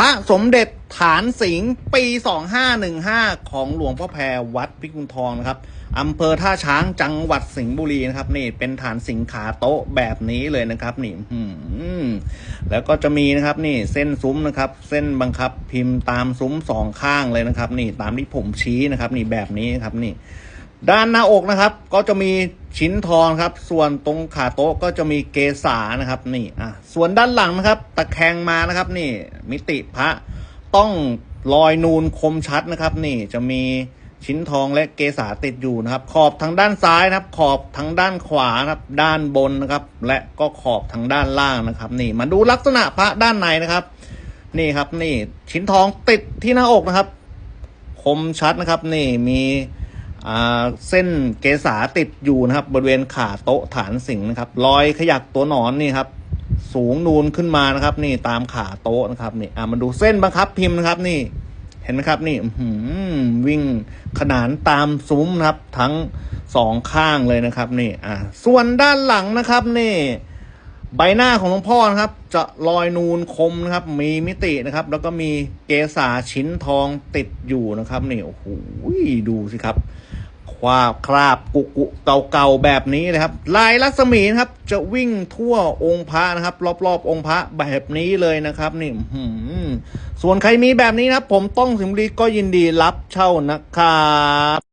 พระสมเด็จฐานสิงห์ปี 2515 ของหลวงพ่อแพรวัดพิกุลทองนะครับอำเภอท่าช้างจังหวัดสิงห์บุรีนะครับ นี่เป็นฐานสิงขาโต๊ะแบบนี้เลยนะครับ นี่อื้อหือแล้วก็จะมีนะครับ นี่เส้นซุ้มนะครับ เส้นบังคับพิมพ์ตามซุ้มสองข้างเลยนะครับ นี่ตามที่ผมชี้นะครับ นี่แบบนี้นะครับนี่ ด้านหน้าอกนะครับ ก็จะมีชิ้นทองครับ ส่วนตรงขาโต๊ะก็จะมีเกษานะครับ นี่อะส่วนด้านหลังนะครับ ตะแคงมานะครับ นี่ มิติพระต้องรอยนูนคมชัดนะครับ นี่จะมีชิ้นทองและเกษาติดอยู่นะครับ ขอบทางด้านซ้ายนะครับ ขอบทางด้านขวานะครับ ด้านบนนะครับ และก็ขอบทางด้านล่างนะครับ นี่มาดูลักษณะพระด้านในนะครับ นี่ครับ นี่ชิ้นทองติดที่หน้าอกนะครับ คมชัดนะครับ นี่มี เส้นเกษาติดอยู่นะครับ บริเวณขาโต๊ะฐานสิงนะครับ รอยขยักตัวหนอนนี่ครับ สูงนูนขึ้นมานะครับ นี่ตามขาโต๊ะนะครับนี่อ่ามาดูเส้นบังคับพิมพ์นะครับ นี่เห็นไหมครับ นี่หืวิ่งขนานตามซุ้มนะครับ ทั้งสองข้างเลยนะครับ นี่ อ่าส่วนด้านหลังนะครับ นี่ ใบหน้าของหลวงพ่อนะครับ จะรอยนูนคมนะครับ มีมิตินะครับ แล้วก็มีเกษาชิ้นทองติดอยู่นะครับนี่โอ้โหดูสิครับ ควาบคราบกุกุเก่าๆแบบนี้นะครับ ลายลักษมีนะครับ จะวิ่งทั่วองค์พระนะครับ รอบๆ องค์พระแบบนี้เลยนะครับนี่หือส่วนใครมีแบบนี้นะครับ ผมต้องสิมรีก็ยินดีรับเช่านะครับ